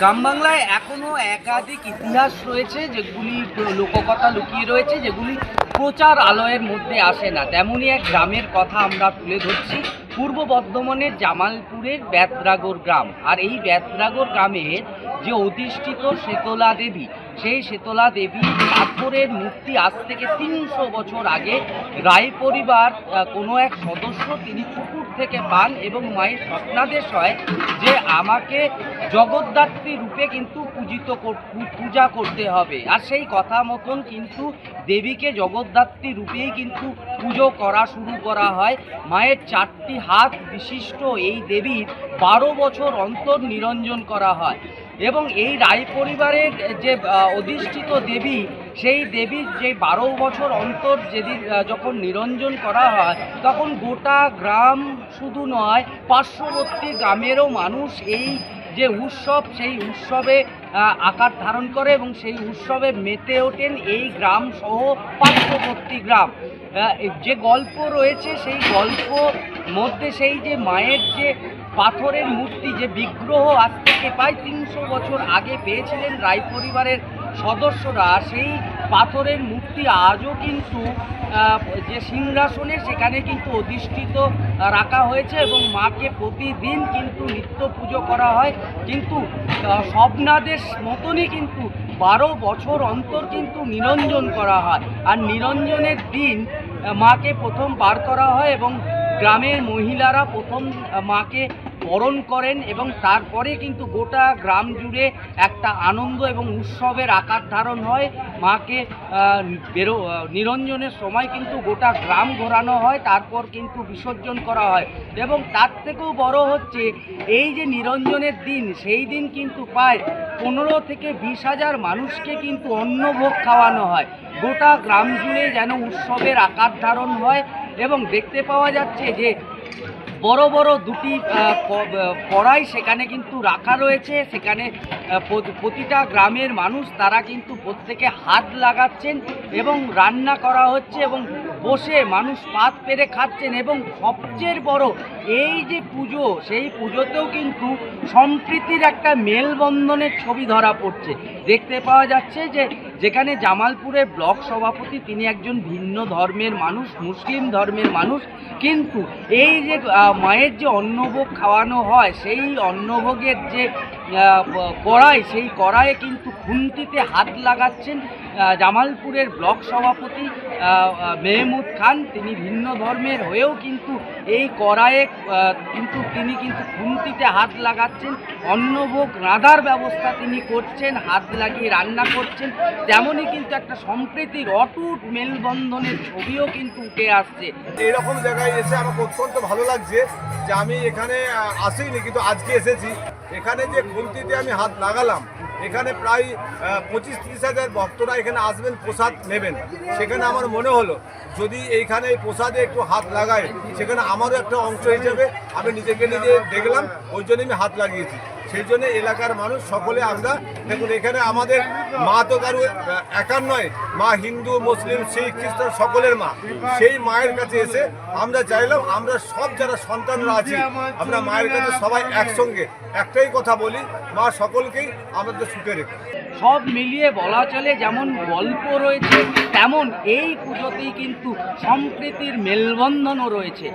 গ্রাম বাংলায় এখনও একাধিক ইতিহাস রয়েছে যেগুলি লোককথা লুকিয়ে রয়েছে, যেগুলি প্রচার আলয়ের মধ্যে আসে না। তেমনই এক গ্রামের কথা আমরা তুলে ধরছি। পূর্ব বর্ধমানের জামালপুরের বেতরাগর গ্রাম। আর এই বেতরাগর গ্রামের যে অধিষ্ঠিত শেতলা দেবী, সেই শেতলা দেবী পাথরের মূর্তি আজ থেকে তিনশো বছর আগে রায় পরিবার কোনো এক সদস্য তিনি পুকুর থেকে পান এবং মায়ের স্বপ্নাদেশ হয় যে আমাকে জগদ্ধাত্রী রূপে কিন্তু পূজিত পূজা করতে হবে। আর সেই কথা মতন কিন্তু দেবীকে জগদ্ধাত্রী রূপেই কিন্তু পুজো করা শুরু করা হয়। মায়ের চারটি হাত বিশিষ্ট এই দেবীর বারো বছর অন্তর নিরঞ্জন করা হয়। এবং এই রায় পরিবারের যে অধিষ্ঠিত দেবী সেই দেবীর যে বারো বছর অন্তর যেদিন যখন নিরঞ্জন করা হয়, তখন গোটা গ্রাম শুধু নয়, পার্শ্ববর্তী গ্রামেরও মানুষ এই যে উৎসব, সেই উৎসবে আকার ধারণ করে এবং সেই উৎসবে মেতে ওঠেন এই গ্রাম সহ পার্শ্ববর্তী গ্রাম। যে গল্প রয়েছে, সেই গল্প মধ্যে সেই যে মায়ের যে পাথরের মূর্তি, যে বিগ্রহ আজ থেকে প্রায় তিনশো বছর আগে পেয়েছিলেন রায় পরিবারের সদস্যরা সেই পাথরের মূর্তি আজও কিন্তু যে সিংহাসনে সেখানে কিন্তু অধিষ্ঠিত রাখা হয়েছে এবং মাকে প্রতিদিন কিন্তু নিত্য পুজো করা হয়। কিন্তু আহ, স্বপ্নাদেশ মতনই কিন্তু বারো বছর অন্তর কিন্তু নিরঞ্জন করা হয়। আর নিরঞ্জনের দিন মাকে প্রথম বার করা হয় এবং গ্রামের মহিলারা প্রথম মাকে বরণ করেন এবং তারপরে কিন্তু গোটা গ্রাম জুড়ে একটা আনন্দ এবং উৎসবের আকার ধারণ হয়। মাকে বেরো নিরঞ্জনের সময় কিন্তু গোটা গ্রাম ঘোরানো হয়, তারপর কিন্তু বিসর্জন করা হয় এবং তার থেকেও বড় হচ্ছে এই যে নিরঞ্জনের দিন, সেই দিন কিন্তু প্রায় পনেরো থেকে বিশ হাজার মানুষকে কিন্তু অন্নভোগ খাওয়ানো হয়। গোটা গ্রাম জুড়ে যেন উৎসবের আকার ধারণ হয় এবং দেখতে পাওয়া যাচ্ছে যে বড় বড় দুটি কড়াই সেখানে কিন্তু রাখা রয়েছে। সেখানে প্রতিটা গ্রামের মানুষ তারা কিন্তু প্রত্যেকে হাত লাগাচ্ছেন। এবং রান্না করা হচ্ছে এবং বসে মানুষ পাত পেরে খাচ্ছেন এবং সবচেয়ে বড় এই যে পুজো, সেই পুজোতেও কিন্তু সম্প্রীতির একটা মেলবন্ধনের ছবি ধরা পড়ছে। দেখতে পাওয়া যাচ্ছে যে যেখানে জামালপুরের ব্লক সভাপতি তিনি একজন ভিন্ন ধর্মের মানুষ, মুসলিম ধর্মের মানুষ, কিন্তু এই যে মায়ের যে অন্নভোগ খাওয়ানো হয়, সেই অন্নভোগের যে কড়াই, সেই কড়াইয়ে কিন্তু খুন্তিতে হাত লাগাচ্ছেন জামালপুরের ব্লক সভাপতি মেহমুদ খান। তিনি ভিন্ন ধর্মের হয়েও কিন্তু এই কড়াইয়ে কিন্তু তিনি কিন্তু খুন্তিতে হাত লাগাচ্ছেন। অন্নভোগ রাঁধার ব্যবস্থা তিনি করছেন, হাত লাগিয়ে রান্না করছেন। তেমনই কিন্তু একটা সম্প্রীতির অটুট মেলবন্ধনের ছবিও কিন্তু উঠে আসছে। এইরকম জায়গায় এসে আমাকে অত্যন্ত ভালো লাগছে যে আমি এখানে আসিনি, কিন্তু আজকে এসেছি। এখানে যে খুন্তিতে আমি হাত লাগালাম এখানে প্রায় পঁচিশ তিরিশ হাজার ভক্তরা এখানে আসবেন, প্রসাদ নেবেন। সেখানে আমার মনে হলো, যদি এইখানে এই প্রসাদে একটু হাত লাগায়, সেখানে আমারও একটা অংশ হিসেবে আমি নিজেকে নিজে দেখলাম, ওই জন্য আমি হাত লাগিয়েছি। সেই জন্য এলাকার মানুষ সকলে আমরা দেখুন, এখানে আমাদের মা তো কারও একার নয়। মা হিন্দু, মুসলিম, শিখ, খ্রিস্টান সকলের মা। সেই মায়ের কাছে এসে আমরা চাইলাম, আমরা সব যারা সন্তানরা আছি, আমরা মায়ের কাছে সবাই একসঙ্গে। একটাই কথা বলি, মা সকলকেই আমাদের সুখে রেখে। সব মিলিয়ে বলা চলে, যেমন গল্প রয়েছে, তেমন এই পুজোতেই কিন্তু সম্প্রীতির মেলবন্ধনও রয়েছে।